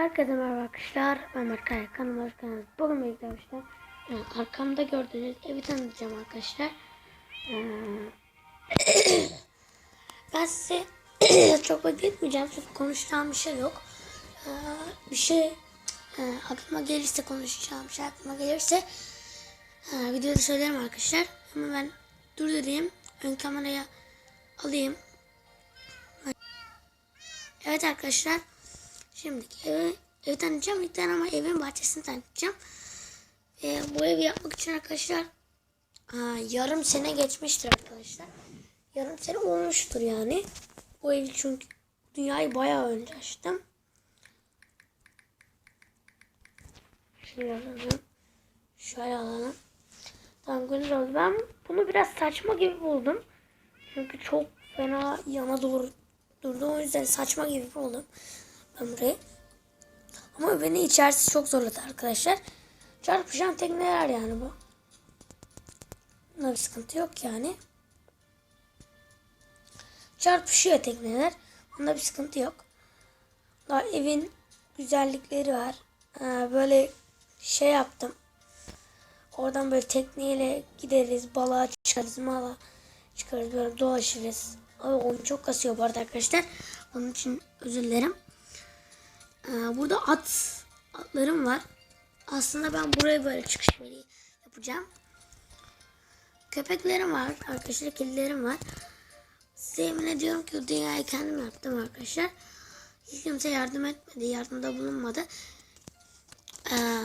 Herkese merhaba arkadaşlar. Ben Berkay. Kanalıma hoş geldiniz. Bugün birlikte arkadaşlar. Yani arkamda gördüğünüz evi tanıtacağım arkadaşlar. Ee, ben size çok bekletmeyeceğim çünkü konuşacağım bir şey yok. Ee, bir şey e, aklıma gelirse konuşacağım bir şey aklıma gelirse e, videoda söylerim arkadaşlar. Ama ben durdurayım. Ön kameraya alayım. Evet arkadaşlar. Şimdi evi, evi tanıtacağım. İlk ama evin bahçesini tanıtacağım. Ee, bu evi yapmak için arkadaşlar aa, yarım sene geçmiştir arkadaşlar. Yarım sene olmuştur yani. Bu evi çünkü dünyayı bayağı önce açtım. Şöyle alalım. Şöyle alalım. Tamam gönül oldu. Ben bunu biraz saçma gibi buldum. Çünkü çok fena yana doğru durdu. O yüzden saçma gibi buldum ben. Ama beni içerisi çok zorladı arkadaşlar. Çarpışan tekneler yani bu. Bunda bir sıkıntı yok yani. Çarpışıyor tekneler. Bunda bir sıkıntı yok. Daha evin güzellikleri var. Ee, böyle şey yaptım. Oradan böyle tekneyle gideriz. Balığa çıkarız. Mala çıkarız. Böyle dolaşırız. Abi oyun çok kasıyor bu arada arkadaşlar. Onun için özür dilerim. Ee, burada at atlarım var. Aslında ben buraya böyle çıkış yeri yapacağım. Köpeklerim var. Arkadaşlar kedilerim var. Size yemin ediyorum ki dünyayı kendim yaptım arkadaşlar. Hiç kimse yardım etmedi. Yardımda bulunmadı. Ee,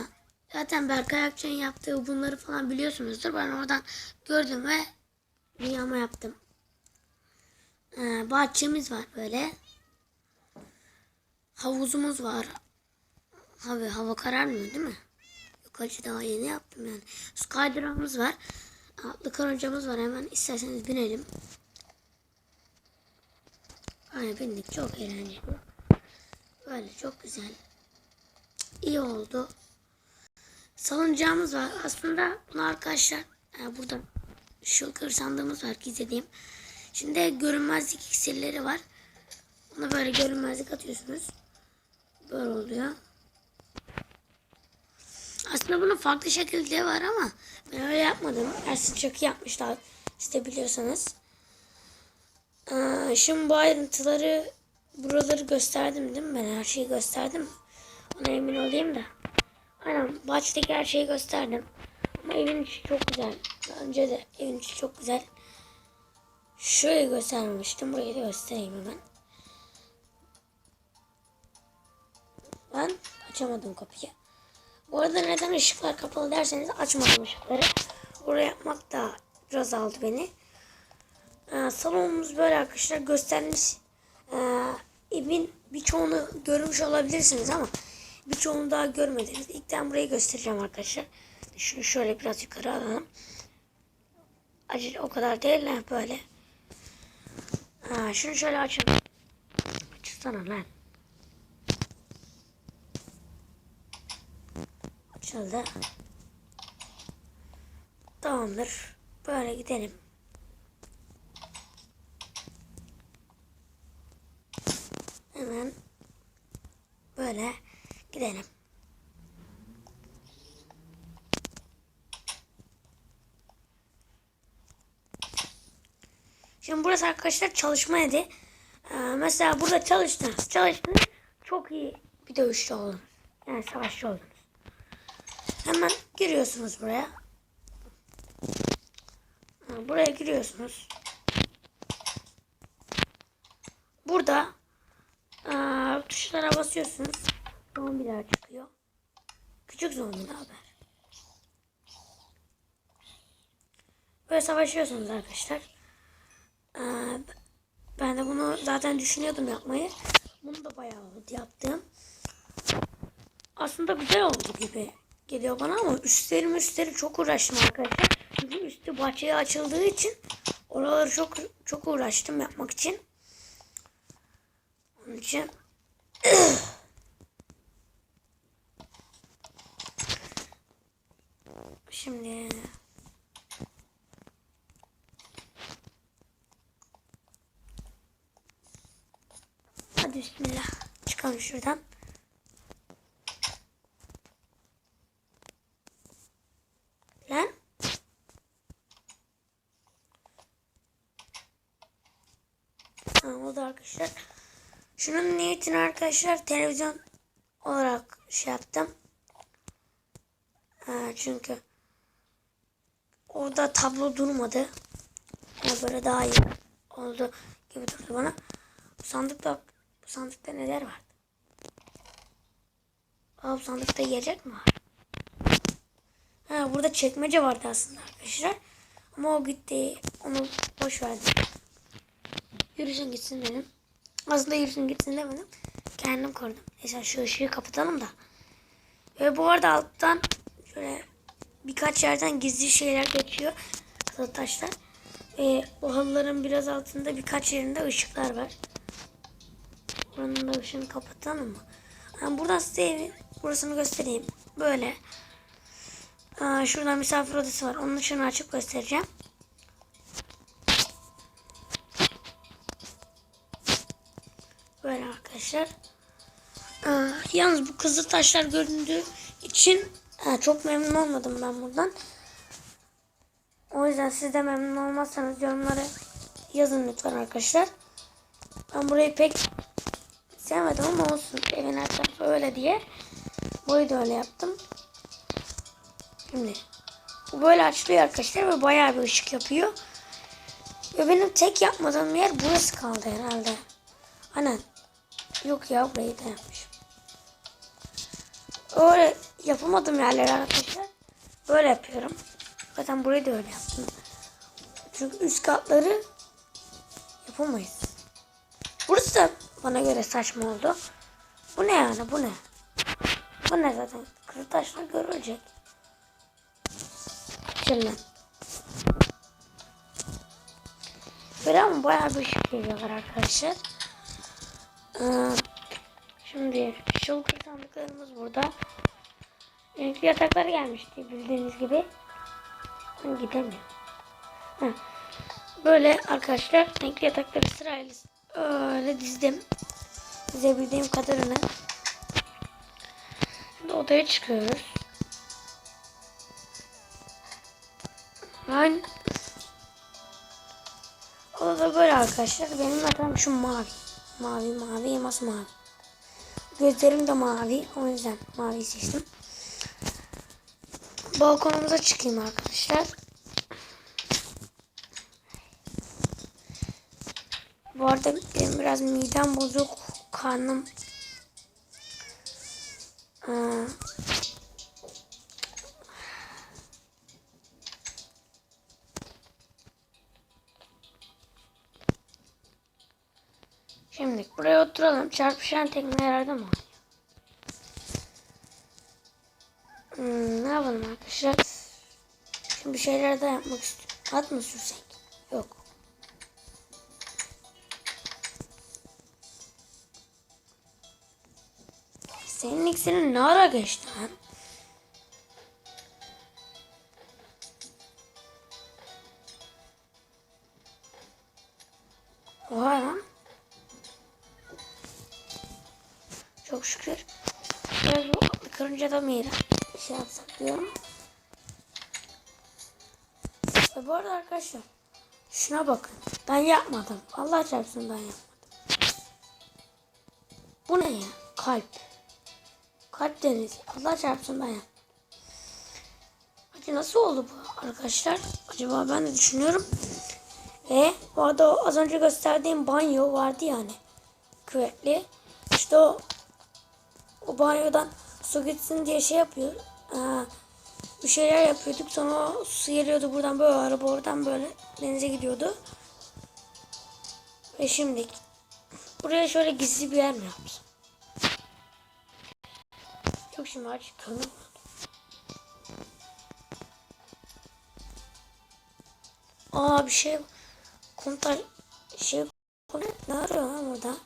zaten Berkay Akçay'ın yaptığı bunları falan biliyorsunuzdur. Ben oradan gördüm ve dünyama yaptım. Ee, bahçemiz var böyle. Havuzumuz var. Abi hava kararmıyor değil mi? Yukarıcı daha yeni yaptım yani. Skydra'mız var. Atlı karıncamız var. Hemen isterseniz binelim. Hani bindik. Çok eğlenceli. Böyle çok güzel. İyi oldu. Salıncağımız var. Aslında bunu arkadaşlar yani burada şu kır sandığımız var gizlediğim. Şimdi görünmezlik iksirleri var. Ona böyle görünmezlik atıyorsunuz. Böyle oluyor. Aslında bunun farklı şekilde var ama ben öyle yapmadım. Ersin çok iyi yapmışlar. İşte biliyorsanız. Ee, şimdi bu ayrıntıları buraları gösterdim değil mi? Ben her şeyi gösterdim. Ona emin olayım da. Aynen bahçedeki her şeyi gösterdim. Ama evin içi çok güzel. Daha önce de evin içi çok güzel. Şöyle göstermemiştim. Burayı da göstereyim hemen. Ben açamadım kapıyı. Bu arada neden ışıklar kapalı derseniz açmadım ışıkları. Oraya yapmak da biraz aldı beni. Ee, salonumuz böyle arkadaşlar göstermiş. Ee, evin birçoğunu görmüş olabilirsiniz ama birçoğunu daha görmediniz. İlk ben burayı göstereceğim arkadaşlar. Şunu şöyle biraz yukarı alalım. Acı o kadar değil lan böyle. Ha, şunu şöyle açın. Açsana lan. Açıldı. Tamamdır. Böyle gidelim. Hemen böyle gidelim. Şimdi burası arkadaşlar çalışma yeri. Ee, mesela burada çalıştınız. Çalıştınız. Çok iyi bir dövüşçü oldunuz. Yani savaşçı oldunuz. Giriyorsunuz buraya. Buraya giriyorsunuz. Burada aa, tuşlara basıyorsunuz. Zombiler çıkıyor. Küçük zombi haber. Böyle savaşıyorsunuz arkadaşlar. Aa, ben de bunu zaten düşünüyordum yapmayı. Bunu da bayağı oldu yaptım. Aslında güzel oldu gibi geliyor bana ama üstleri üstleri çok uğraştım arkadaşlar. Çünkü üstü bahçeye açıldığı için oraları çok çok uğraştım yapmak için. Onun için şimdi hadi bismillah çıkalım şuradan. Arkadaşlar. Şunun niyetini arkadaşlar televizyon olarak şey yaptım. Ee, çünkü orada tablo durmadı. Yani böyle daha iyi oldu gibi durdu bana. Bu sandıkta bu sandıkta neler var? Aa, bu sandıkta yiyecek mi var? Ha, burada çekmece vardı aslında arkadaşlar. Ama o gitti. Onu boş verdim. Yürüsün gitsin dedim. Aslında yürüsün gitsin demedim. Kendim kurdum. Neyse şu ışığı kapatalım da. Ve bu arada alttan şöyle birkaç yerden gizli şeyler geçiyor. Kızıl taşlar. Ve bu halıların biraz altında birkaç yerinde ışıklar var. Buranın da ışığını kapatalım mı? Yani buradan size evin burasını göstereyim. Böyle. Aa, şuradan misafir odası var. Onun ışığını açıp göstereceğim. Böyle arkadaşlar. Aa, yalnız bu kızıl taşlar göründüğü için ha, çok memnun olmadım ben buradan. O yüzden siz de memnun olmazsanız yorumlara yazın lütfen arkadaşlar. Ben burayı pek sevmedim ama olsun. Evin her tarafı öyle diye. Burayı da öyle yaptım. Şimdi bu böyle açılıyor arkadaşlar ve bayağı bir ışık yapıyor. Ve benim tek yapmadığım yer burası kaldı herhalde. Aynen. Yok ya burayı da yapmışım. Öyle yapamadığım yerler arkadaşlar. Böyle yapıyorum. Zaten burayı da öyle yaptım. Çünkü üst katları yapamayız. Burası da bana göre saçma oldu. Bu ne yani bu ne? Bu ne zaten? Kızıl taşlar görülecek. Şimdi. Böyle ama bayağı bir ışık geliyorlar arkadaşlar. Ee, şimdi şılkır sandıklarımız burada. Renkli yataklar gelmişti bildiğiniz gibi. Ben gidemiyorum. Böyle arkadaşlar renkli yatakları sırayla öyle dizdim. Dizebildiğim kadarını. Şimdi odaya çıkıyoruz. Ben Odada böyle arkadaşlar. Benim yatağım şu mavi. Mavi mavi mavi. Gözlerim de mavi. O yüzden mavi seçtim. Balkonumuza çıkayım arkadaşlar. Bu arada benim biraz midem bozuk. Karnım Şimdi buraya oturalım. Çarpışan tekmelerde mi oynuyor? Hmm, ne yapalım arkadaşlar? Şimdi bir şeyler daha yapmak istiyorum. At mı sürsek? Yok. Senin iksirin ne ara geçti lan? Oha lan. Çok şükür. Biraz bu kırınca da mıydı? Şey yapsak diyorum. Ve bu arada arkadaşlar. Şuna bakın. Ben yapmadım. Allah çarpsın ben yapmadım. Bu ne ya? Kalp. Kalp denizi. Allah çarpsın ben yapmadım. Hadi nasıl oldu bu arkadaşlar? Acaba ben de düşünüyorum. Ve bu arada az önce gösterdiğim banyo vardı yani. Küvetli. İşte o o banyodan su gitsin diye şey yapıyor. Aa, bir şeyler yapıyorduk. Sonra su geliyordu buradan böyle araba oradan böyle denize gidiyordu. Ve şimdi buraya şöyle gizli bir yer mi yapsam? Çok şimdi aç kömür. Aa bir şey komutan şey ne arıyor lan burada?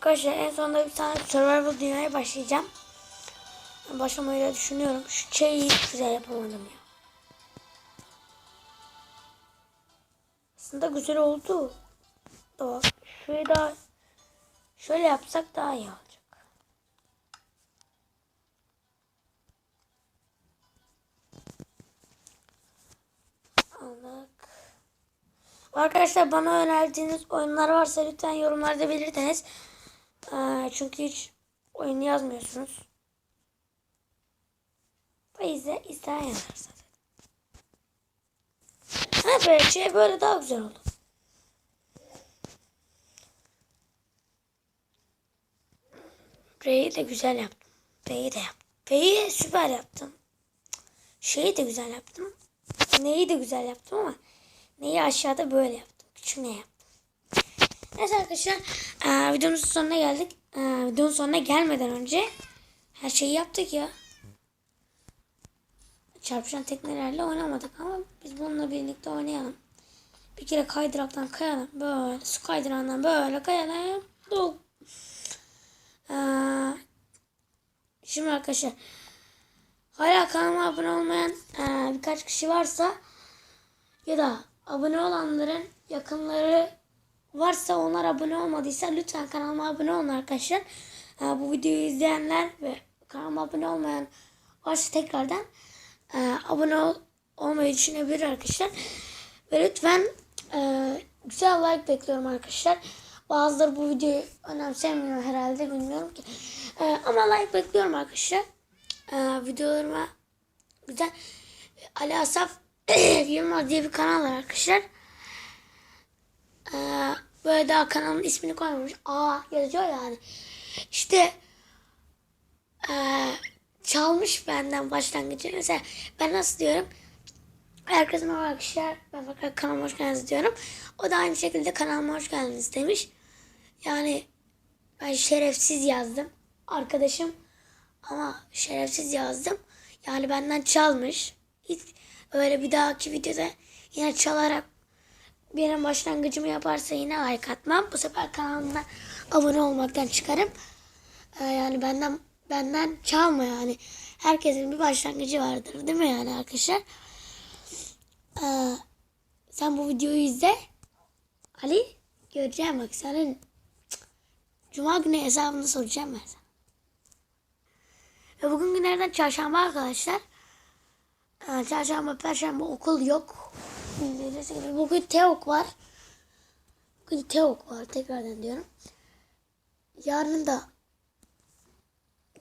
Arkadaşlar en sonunda bir tane survival dünyaya başlayacağım. Başlamayı da düşünüyorum. Şu çeyi güzel yapamadım ya. Aslında güzel oldu. Da şöyle daha şöyle yapsak daha iyi olacak. Aldık. Arkadaşlar bana önerdiğiniz oyunlar varsa lütfen yorumlarda belirtiniz. Ee, çünkü hiç oyun yazmıyorsunuz. Faize isteyen yazar zaten. Ha böyle şey böyle daha güzel oldu. R'yi de güzel yaptım. B'yi de yaptım. B'yi süper yaptım. Şeyi de güzel yaptım. Neyi de güzel yaptım ama neyi aşağıda böyle yaptım. Küçük ne yaptım. Neyse arkadaşlar eee, videomuzun sonuna geldik. Eee, videonun sonuna gelmeden önce her şeyi yaptık ya. Çarpışan teknelerle oynamadık ama biz bununla birlikte oynayalım. Bir kere kaydıraktan kayalım. Böyle su kaydırağından böyle kayalım. Dol. Eee, şimdi arkadaşlar hala kanalıma abone olmayan eee, birkaç kişi varsa ya da abone olanların yakınları varsa onlar abone olmadıysa lütfen kanalıma abone olun arkadaşlar. Ee, bu videoyu izleyenler ve kanalıma abone olmayan varsa tekrardan e, abone ol, olmayı düşünebilir arkadaşlar. Ve lütfen e, güzel like bekliyorum arkadaşlar. Bazıları bu videoyu önemsemiyor herhalde bilmiyorum ki. E, ama like bekliyorum arkadaşlar. Videolarıma güzel. Ali Asaf Yılmaz diye bir kanal var arkadaşlar. Ee, böyle daha kanalın ismini koymamış. Aa yazıyor yani. İşte ee, çalmış benden başlangıcı. Mesela ben nasıl diyorum? Herkese merhaba arkadaşlar. Ben fakat kanalıma hoş geldiniz diyorum. O da aynı şekilde kanalıma hoş geldiniz demiş. Yani ben şerefsiz yazdım. Arkadaşım ama şerefsiz yazdım. Yani benden çalmış. Hiç öyle bir dahaki videoda yine çalarak benim başlangıcımı yaparsa yine like atmam. Bu sefer kanalımdan abone olmaktan çıkarım. Ee, yani benden benden çalma yani. Herkesin bir başlangıcı vardır değil mi yani arkadaşlar? Ee, sen bu videoyu izle. Ali göreceğim bak senin Cuma günü hesabını soracağım ben sana. Bugün günlerden çarşamba arkadaşlar. Ee, çarşamba, perşembe okul yok. Bildiğiniz gibi. Bugün TEOK var. Bugün TEOK var. Tekrardan diyorum. Yarın da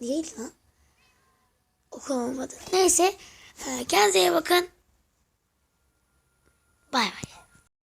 değil lan. Okul olmadı. Neyse. e, Kendinize iyi bakın. Bay bay.